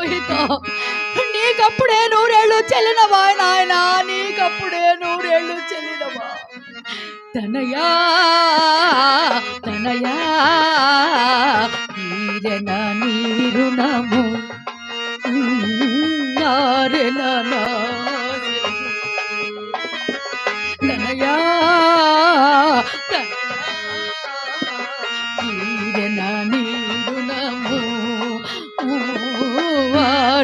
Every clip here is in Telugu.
రోహితో నీకప్పుడే నూరేళ్ళు చెల్లినవా నాయన? నీకప్పుడే నూరేళ్ళు చెల్లినవా? తనయా తనయా తీరెన నీరుణము నారెన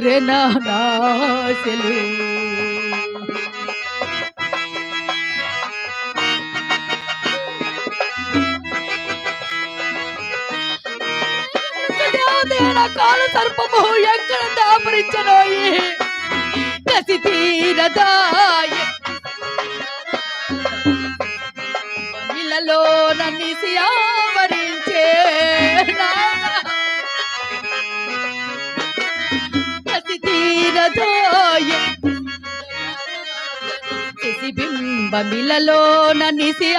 వారెన నాశలు దేన కాల సర్పము ఎక్కడ దాపరించనోయి కసి తీరదాయి శశిబింబమిలలో నన్నిసి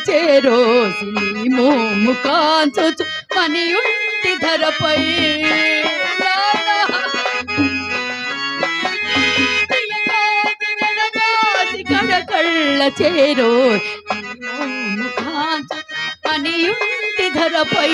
కడకళ్ళ చేరోసి నీ మోము కాంచు మని ఉంటి ధరపై ప్రియకాంతు చేరో మోము కాంచు ఉంటి ధరపై.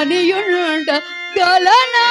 அணியுண்ட கலனா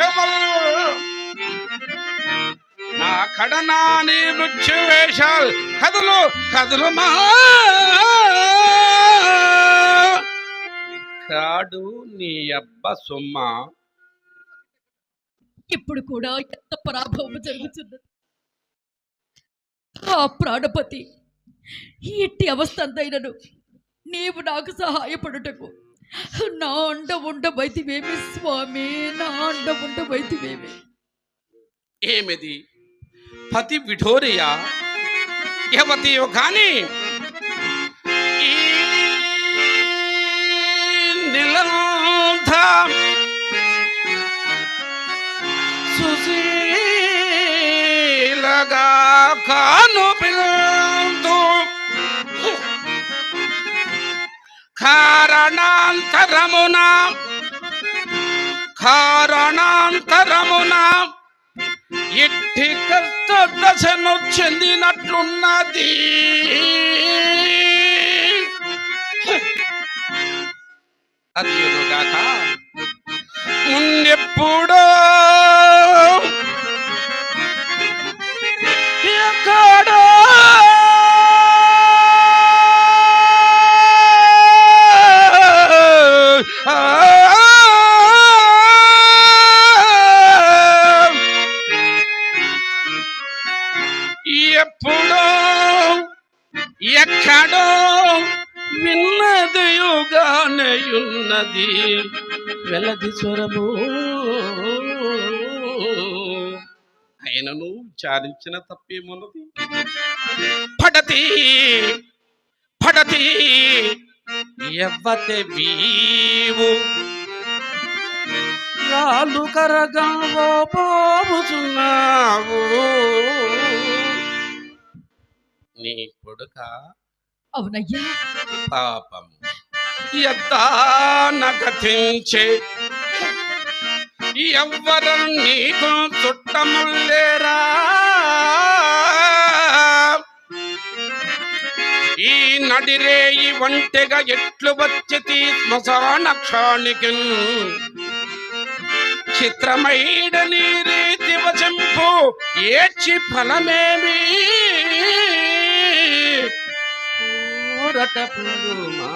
కృత్యములు నా కడనాని మృత్యు వేషాలు కదులు కదులు మా. కాడు నీ అబ్బ సొమ్మ. ఇప్పుడు కూడా ఎంత పరాభవం జరుగుతున్నది ఆ ప్రాణపతి ఎట్టి అవస్థ అంతైనను నీవు నాకు సహాయపడుటకు నా అండ ఉండబైతివేమి స్వామి నా అండ ఉండబైతివేమి ఏమిది? పతి విఠోరియా? యవతి కాని నిలంధ సుశీలగా కాను కారణాంతరమున. కారణాంతరమున ఇట్టి కర్తదశను చెందినట్లున్నది. అద్యులుగాక విన్నదియుగానేయున్నది వెలది స్వరము. ఆయనను విచారించిన తప్పేమున్నది? పడతి పడతి ఎవ్వతే వీవు. రాళ్ళు కరగా పోపుచున్నావు నీ కొడుక? అవునయ్యా. పాపము ఎత్తా నగతించే ఎవ్వరు నీకు చుట్టములేరా ఈ నడిరేయి ఒంటెగా ఎట్లు వచ్చి శ్మశాన క్షానికి చిత్రమైడని రీతి వచంపు ఏచి ఫలమేమి? ఊరట పులుమా.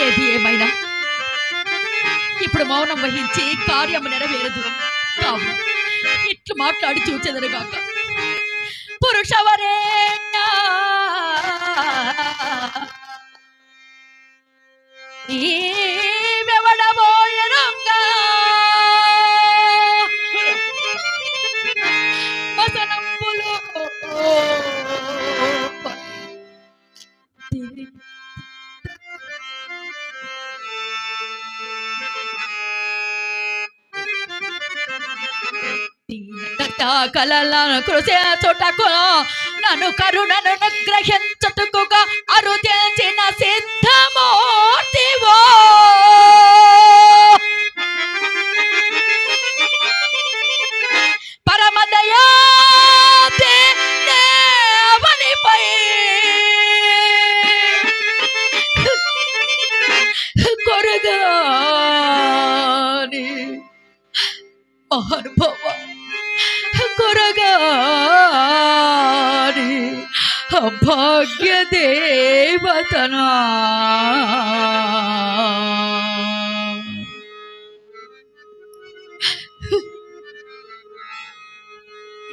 ఏది ఏమైనా? ఇప్పుడు మౌనం వహించి కార్యము నెరవేరదు. కావు ఇట్లు మాట్లాడి చూచెదరుగాక పురుషవరేణ్య ఈ వెవడబోయరంగా వసనంబులు కలలను కృషి చుటకు నన్ను కరుణను గ్రహించుటకుగా తెలిసిన సిద్ధమూర్తివో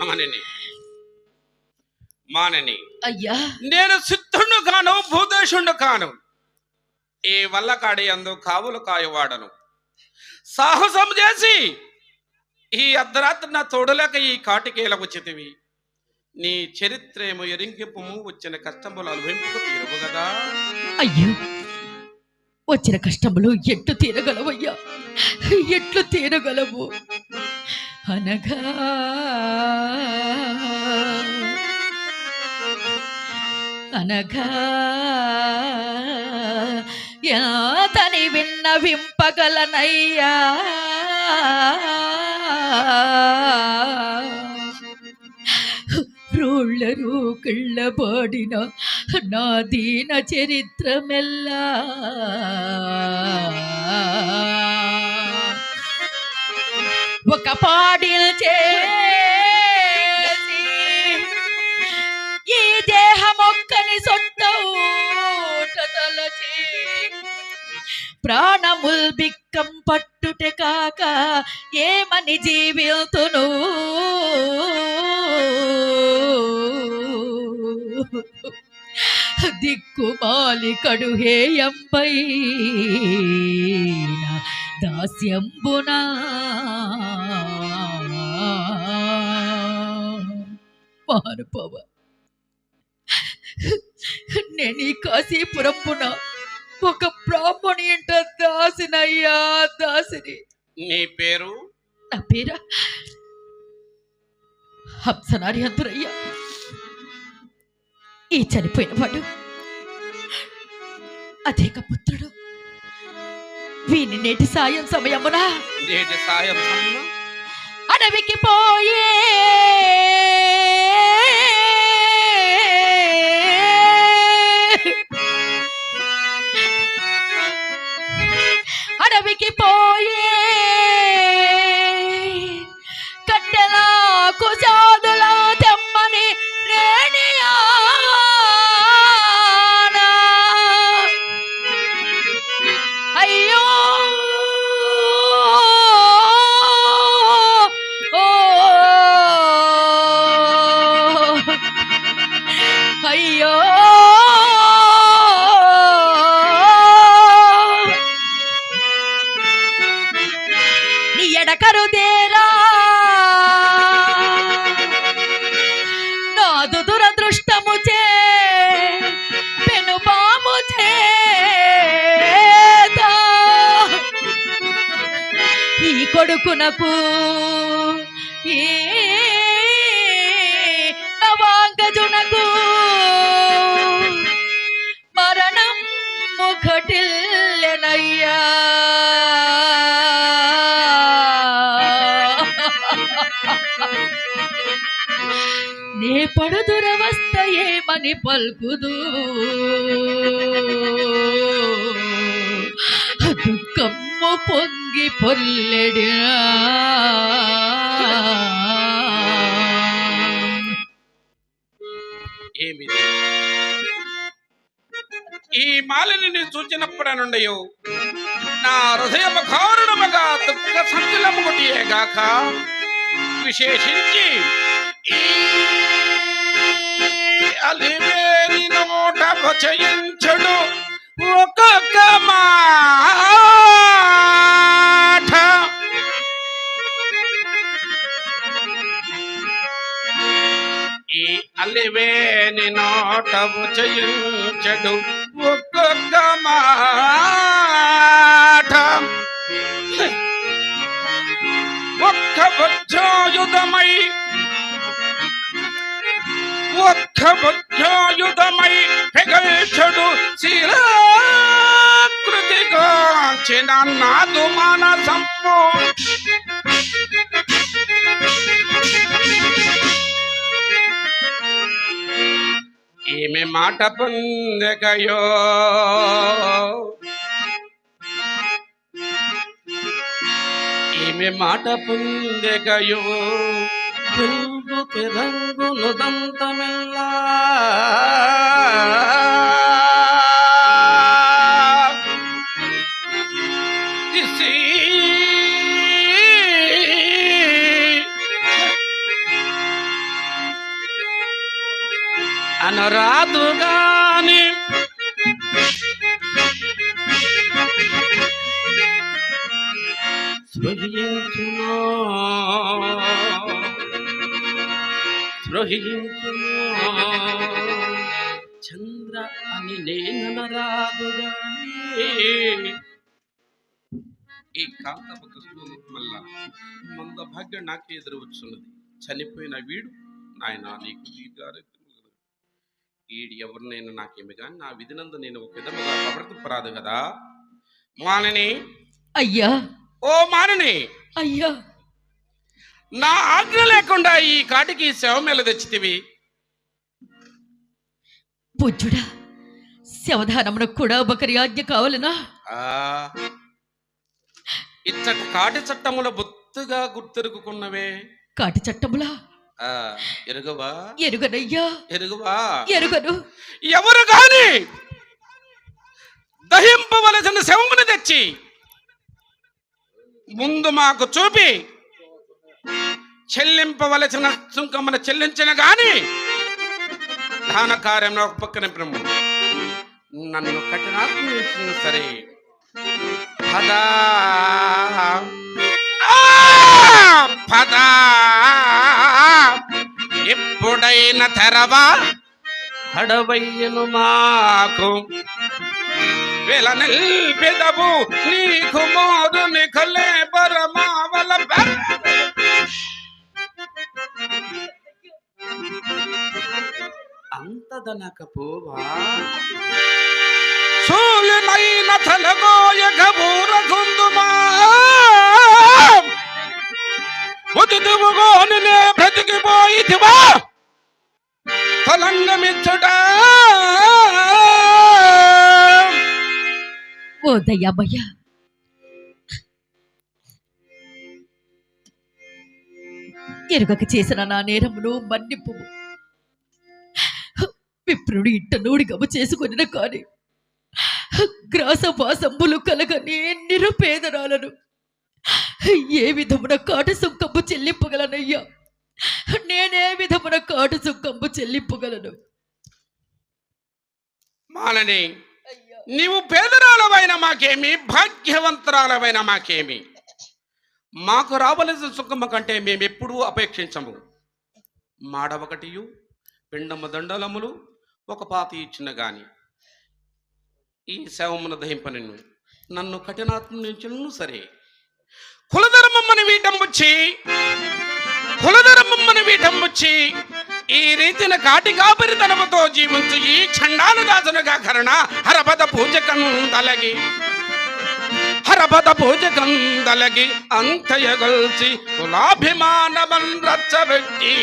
మానని. మానని. అయ్యా. నేను సిద్ధుండు కాను భూదేశుండు కాను. ఈ వల్ల కాడి అందు కావులు కాయవాడను? సాహసం చేసి ఈ అర్ధరాత్రి నా తోడలేక ఈ కాటికేల వచ్చితివి నీ చరిత్రేమో ఎరింకింపు వచ్చిన కష్టములు అనుభవింపు తీరవు కదా. అయ్యో వచ్చిన కష్టములు ఎట్లు తీరగలవయ్యా? ఎట్లు తీరగలవు? అనగా అనగా యాతని విన్నవింపగలనయ్యా రోళ్ళ రోకళ్ళ పాడిన నా దీన చరిత్రమెల్లా. ఒక పాడిల్ చేసి ఈ దేహమొక్కని సొట్టౌట తలచి ప్రాణముల్ బిక్కం పట్టుటే కాక ఏమని జీవితును దిక్కుమాలి కడుహేయంపై దాస్యంబునా. మహానుభావ నేను ఈ కాశీపురంపున ఒక బ్రాహ్మణి ఇంట దాసినయ్యా దాసిని. నీ పేరు? నా పేర? హంసనారి అంతురయ్యా. ఈ చనిపోయిన వాడు అధిక పుత్రుడు. వీని నేటి సాయం సమయమున నేటి సాయం అడవికి పోయే. అడవికి పో బ్రతుకునకు ఈ నవాంగజునకు. మరణం ముఖటిల్లెనయ్యా. నే పడుదురవస్థ ఏమని పలుకుదు? దుఃఖమ్ము పొంగి పొల్లెడినా ఏమిది? ఈ మాలిని నేను చూచినప్పుడే నుండి నా హృదయం కారణముగా దుఃఖ సంచలముకుటియేగాక విశేషించి ఈ అలివేరి నోట భచయించడు ఒక్కొక్క మాట అలివేని నోటము చేయించడు. ఒక్కొక్క మాట. ఒక్క బుద్ధాయుధమై ఒక్క బుద్ధాయుధమై పెగల్చడు శిలాకృతిగా. చిన్న నాదు మనసమ్ము ఈమె మాట పొందకయో. ఈమె మాట పొందకయో. తెలుగు రంగును దంతమెల్లా. అనరాదు గాని సృజించును చంద్ర అని నేననరాదు గాని ఈ కాంతపు కృష్ణుని వల్ల మంద భాగ్యం నాకే ఎదురు వచ్చున్నది. చనిపోయిన వీడు నాయన నీకు దీర్ఘారోగ్యం ఈడు ఎవరినైనా నాకేమి కానీ నా విధినందు నేను ఒక విధముగా ప్రవర్తింపరాదు కదా. మానని. అయ్యా. ఓ మానని. అయ్యా. నా ఆజ్ఞ లేకుండా ఈ కాటికి శవమేల తెచ్చితివి? పూజ్యుడా శవధానమునకు కూడా ఒకరి ఆజ్ఞ కావాలనా? ఆ. ఇచ్చటి కాటి చట్టముల బొత్తుగా గుర్తెరుగుకున్నవే. కాటి చట్టములా? ఎరుగవా? ఎరుగనయ్యా. ఎరుగవా? ఎరుగను. ఎవరు గాని దహింపవలసిన శవమును తెచ్చి ముందు మాకు చూపి చెల్లింపవలసిన సుంకమును చెల్లించిన గాని దాన కార్యంలో ఒక పక్కన బ్రహ్మ. నన్ను కఠినాత్మ సరే. పదా. పదా. ఎప్పుడైనా తెరవా? అడవయ్యను మాకు వెల నిల్పెదవు నీకు మోదు నిఖలే పరమావల అంతదనకపోవా? సూలినైన తలగోయ గబూర గుందుమా ఉదుదువుగోని నే బ్రతికిపోయితివా? ఫలంగమిచ్చుట ఓ ఎరుగక చేసిన నా నేరమును మన్నిపు. విప్రుడు ఇట్ట నూడిగము చేసుకొనిన కాని గ్రాసవాసంబులు కలగని నిరుపేదరాలను ఏ విధమున కాటు సుంకము చెల్లింపగలనయ్యా? నేనే విధమున కాటు సుంకము చెల్లింపగలను? మానని అయ్యా. నీవు పేదరాలవైన మాకేమి భాగ్యవంతరాలవైన మాకేమి? మాకు రావలసిన సుఖము కంటే మేము ఎప్పుడూ అపేక్షించము. మాడ ఒకటియు పిండము దండలములు ఒక పాతి ఇచ్చిన గాని. ఈ శవమును దహింప నిన్ను. నన్ను కఠినాత్మ నుంచి సరే. కులధర్మమ్మని వీటం వచ్చి కులధర్మమ్మని వీటం వచ్చి ఈ రీతిన కాటి కాపరితనముతో జీవించు ఈ చండాలు దాసునుగా కరణ హరపద పూజకం తలగి హరపద పూజకం తలగి అంతయగల్చి కులాభిమానమన్ రచ్చబెట్టి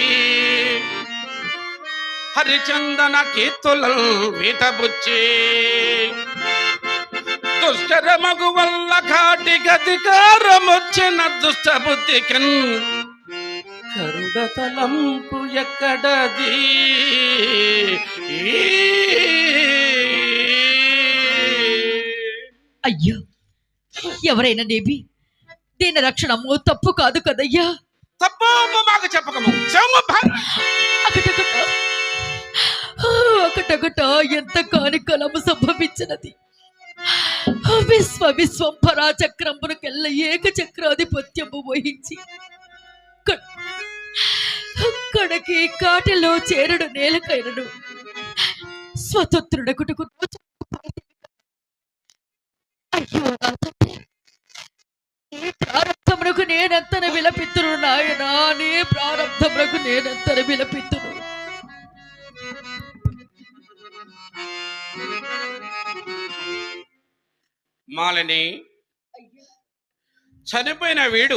హరిచందన కీర్తులను వీటబుచ్చి దుష్టరమగు వల్ల కాటి గతికారమొచ్చిన దుష్ట బుద్ధికన్ కరుడ తలంపు ఎక్కడది అయ్యో ఎవరైనా నేబి దీని రక్షణము తప్పు కాదు కదయ్యా. తప్ప మాకు చెప్పకము. అకటకట ఎంత కాని కలము సంభవించినది. విశ్వ విశ్వం పరాచక్రమునకెల్ల ఏక చక్రాధిపత్యము వహించి క- కడకి కాటిలో చేరడు నేలకైనను స్వతంత్రుడకుటకు అయ్యో నీ ప్రారంభమునకు నేనెంతన విలపిత్తును నాయనా నీ ప్రారంభమునకు నేనెంతన విలపిత్తును. మాలని. చనిపోయిన వీడు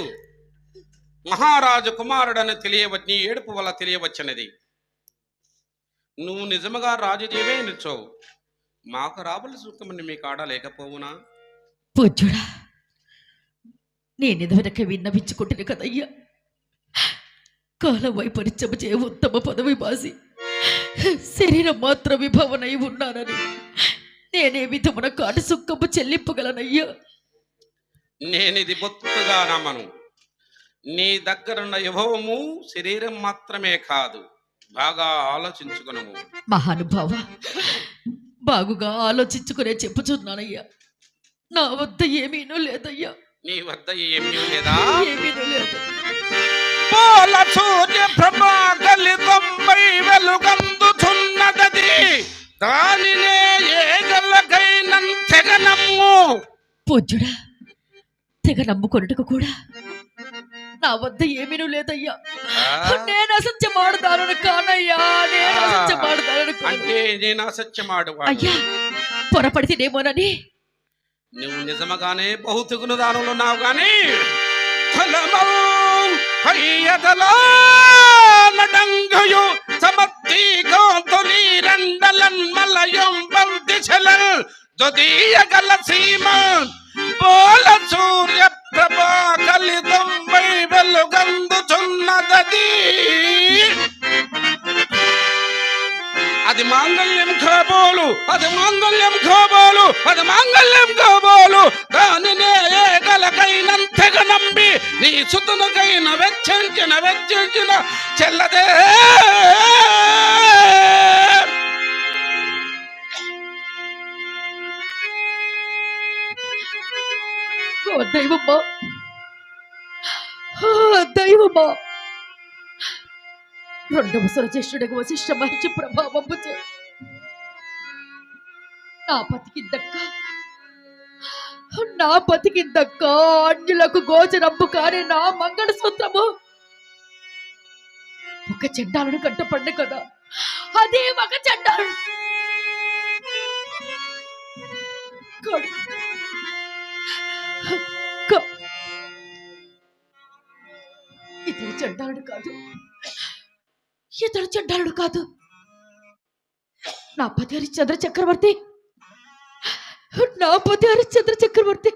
మహారాజు కుమారుడని తెలియవచ్చి నీ ఏడుపు వల్ల తెలియవచ్చినది. నువ్వు నిజముగా రాజుజీవే నిల్చోవు. మాకు రాబుల సుఖమని మీకు ఆడ లేకపోవునా? పూజ్యుడా నేనిదవరక విన్నవించుకుంటును కదయ్యా. కాలం వైపరీత్యము చే ఉత్తమ పదవి బాసి శరీరం మాత్రం విభవనై ఉన్నానని. నేనే విధమున కాటు సుక్కము చెల్లింపగలనయ్యా. నేనిది బొత్తుగా నమ్మను నీ దగ్గరున్న యుభవము శరీరం మాత్రమే కాదు. బాగా ఆలోచించుకునము. మహానుభావ బాగుగా ఆలోచించుకునే చెప్పుచున్నానయ్యా. నా వద్ద ఏమీనూ లేదయ్యా. నీ వద్ద ఏమీ లేదా? ఏమీనూ లేదు. పోల సూర్య ప్రభా కలితంపై వెలుగందుచున్నదది దానినే పూజ్యుడా తెగ నమ్ముకొనుటకు కూడా నా వద్ద ఏమీనూ లేదయ్యా. నేను అసత్యమాడుతానని కానయ్యా నేను అసత్యమాడుతానని కాను అంటే నేను అసత్యమాడు అయ్యా పొరపడితేనేమోనని. నువ్వు నిజముగానే బహుతుగును దానంలో ఉన్నావు నడంగయు సమత్తి గోతులి బందిశలన్ దొదీయగల సీమ పోల సూర్య ప్రభా కలితంపై వెలుగందుచున్నదది అది మాంగళ్యం కాబోలు అది మాంగళ్యం కాబోలు అది మాంగళ్యం కాబోలు. దానినే ఏగలకైనంతగా నమ్మి నీ సుతునకైన వెచ్చించిన వెచ్చించిన చెల్లదే. ఓ దైవమ్మా ఓ దైవమ్మా రెండవ సురచేష్టుడకు వశిష్ట మహిళ ప్రభావము చే నా పతికి దక్క నా పతికి దక్క అన్యులకు గోచరంపు కాని నా మంగళసూత్రము. ఒక చెడ్డాలను కట్టపడ్డ కదా. అదే ఒక చెడ్డాలు కొడు- ఇతడు చెడ్డాడు కాదు. ఇతడు చెడ్డాడు కాదు. నా పతి హరిశ్చంద్ర చక్రవర్తి. నా పతి హరిశ్చంద్ర చక్రవర్తి.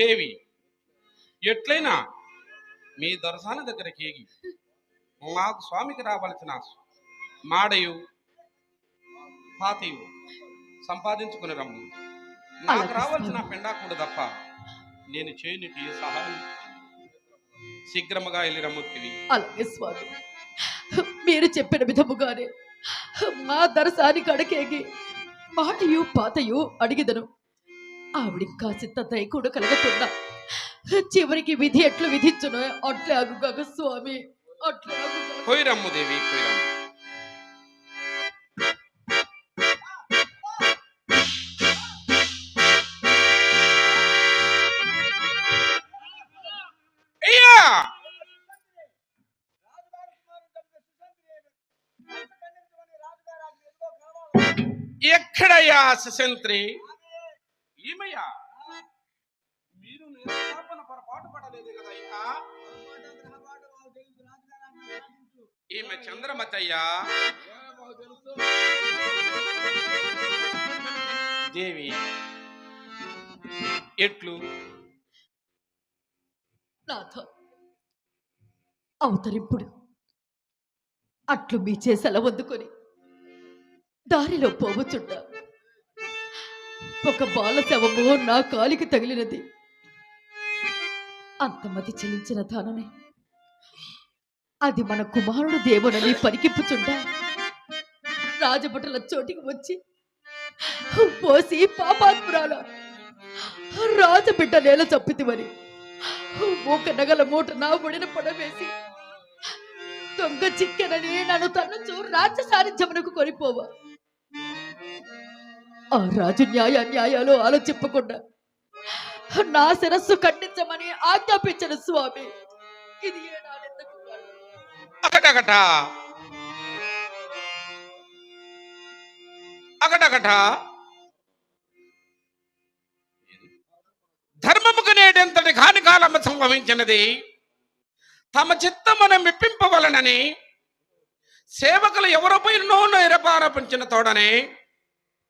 దేవి ఎట్లయినా మీ దొరసాన దగ్గరికి ఏగి మాకు స్వామికి రావలసిన మాడయు పాతయు సంపాదించుకుని రమ్ము. నాకు రావాల్సిన. పెండాకుడు తప్ప నేను చేయనికి సహాయం శీఘ్రముగా వెళ్ళి రమ్ముతివి అలాగే స్వామి. మీరు చెప్పిన విధముగానే మా దరసానికి అడకేగి మాటయు పాతయు అడిగిదను. ఆవిడ కాసింత దయ కూడా కలగకుండా చివరికి విధి ఎట్లు విధించునో అట్లే అగుగాక స్వామి అట్లే అగుగాక పోయి రమ్ము దేవి పోయి రమ్ము. అయ్యా! ఎక్కడయ్యా సుశంత్రి పొరపాటు పడలేదు కదయ్యా ఈమె చంద్రమతయ్యా. దేవి ఎట్లు? నాథ అవతరింపుడు అట్లు మీ చేసల వందుకొని దారిలో పోవచ్చుండ ఒక బాల శవము నా కాలికి తగిలినది. అంతమతి చెల్లించిన ధననే అది మన కుమారుడు దేవుడని పరికిప్పుచుంటా రాజభటుల చోటికి వచ్చి పోసి పాపాత్మురాల రాజబిడ్డ నేల చప్పితివని మూక నగల మూట నా ఒడిన పడవేసి దొంగ చిక్కెనని నన్ను తన్నుచు రాజ్య సారిధ్యమునకు కొనిపోవా. ఆ రాజు న్యాయ న్యాయాలు ఆలోచింపకుండా నా శిరస్సు ఖండించమని ఆజ్ఞాపించను స్వామి. ఇది అకటకట అకటకట ధర్మముకు నేటెంతటి హానికాలము సంభవించినది తమ చిత్తమును మెప్పింపవలనని సేవకులు ఎవరిపై నూనె ఎరపారపించిన తోడనే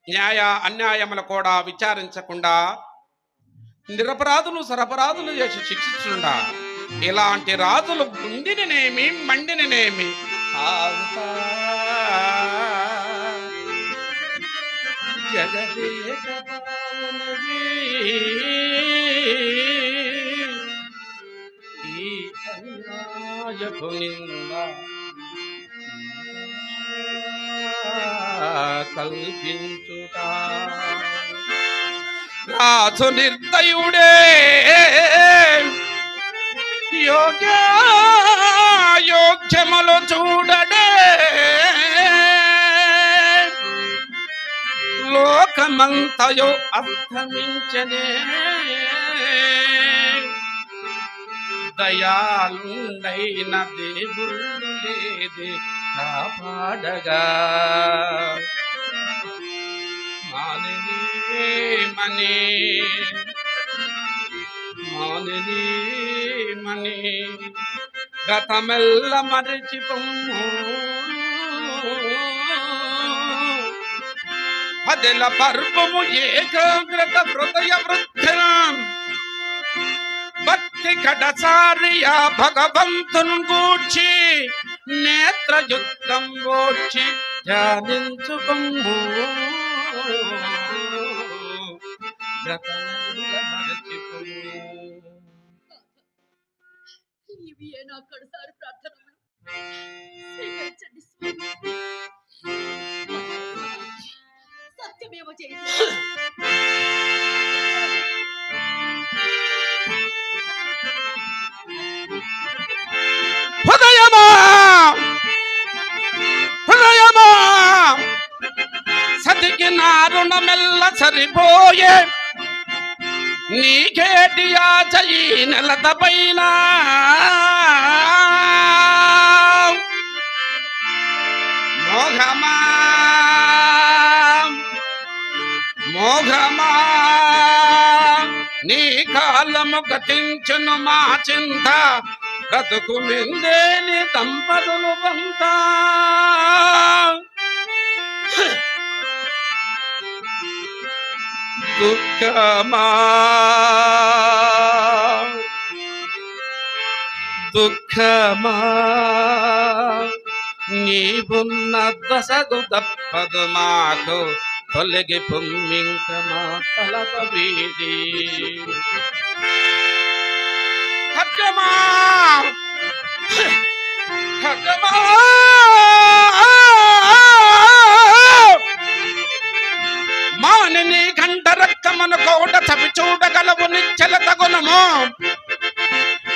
న్యాయ అన్యాయములు కూడా విచారించకుండా నిరపరాధులు సరపరాధులు చేసి శిక్షించుండా ఇలాంటి రాజులు గుండిననేమి మండిననేమి అంతా రాజు నిర్దయుడే యోగ యోగ్యములు చూడడే. లోకమంతయో అర్థమించనే. దయాలుండైన దేవుళ్ళు లేదే కాపాడగా. మాలిని మణి. మాలిని మణి. గతమెల్ల మరిచిపోము పదెల పర్వము ఏకాగ్రత హృదయ వృద్ధం. భక్తి కడసారియ భగవంతుని గూర్చి నేత్రయుక్తం గూర్చి ధ్యానించుకొమ్ము గతమెల్ల ఇవి ఏ నా కడసారి ప్రార్థనలు స్వీకరించండి చేయండి హృదయమా! హృదయమా! సతికి నారుణమెల్ల సరిపోయే. నీకేటి ఆచయి నెలత పైన మోఘమా మోఘమా నీ కాలము గతించును మా చింత. బ్రతుకు మిందేని దంపతులు పంతా. దుఃఖమా దుఃఖమా నీవున్న దశకు తప్పదు మాకు తొలగి పొమ్మింక మా తలప వీడి ఖడ్గమా ఖడ్గమా మానని కండరక్కమను కోట చవి చూడగలవు నిచ్చల తగునము.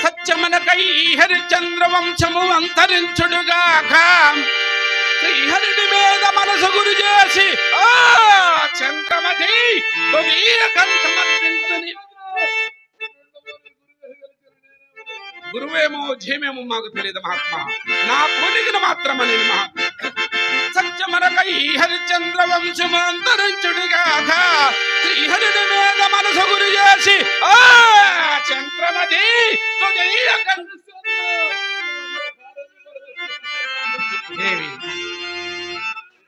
సత్యమనకై హరిచంద్ర వంశము అంతరించుడుగాక. శ్రీహరిడి మీద మనసు గురి చేసి ఆ చంద్రమతి కంఠమర్పించుని గురువేమో ఝేమేమో మాకు తెలియదు మహాత్మా. నా పులిగిన మాత్రమని మహాత్మ సత్యమనకై హరిచంద్ర వంశము శ్రీహరిని మీద మనసు గురి చేసి ఆ చంద్రమతి దేవి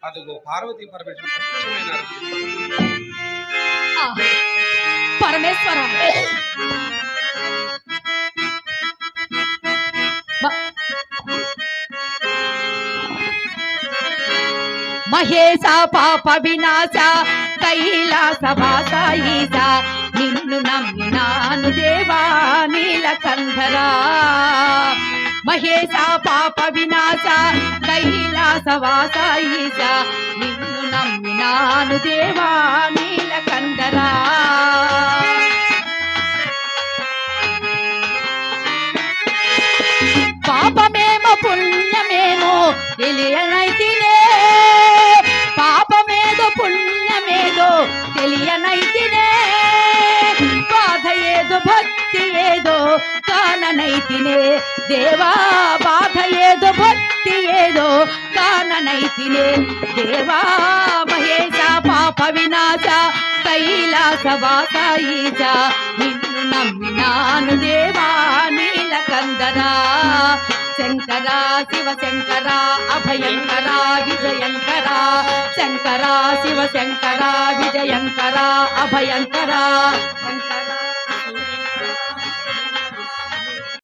అదిగో పార్వతీ పరమేశ్వర పరమేశ్వర మహేశ పాప వినాశ కైలాస వాస నిన్ను నమ్మినాను దేవా నీలకంధరా మహేశ పాప వినాశ కైలాస వాస నిన్ను నమ్మినాను దేవా కాననైతినే దేవా బాధ ఏదో భక్తి ఏదో కాననైతినే దేవా మహేశ పాప వినాశ కైలాస వాస ఈశ నిన్ను నమ్మినాను దేవా నీలకందరా శంకర శివ శంకర అభయంకర విజయంకర. శంకర శివ శంకర విజయంకర అభయంకర. శంకర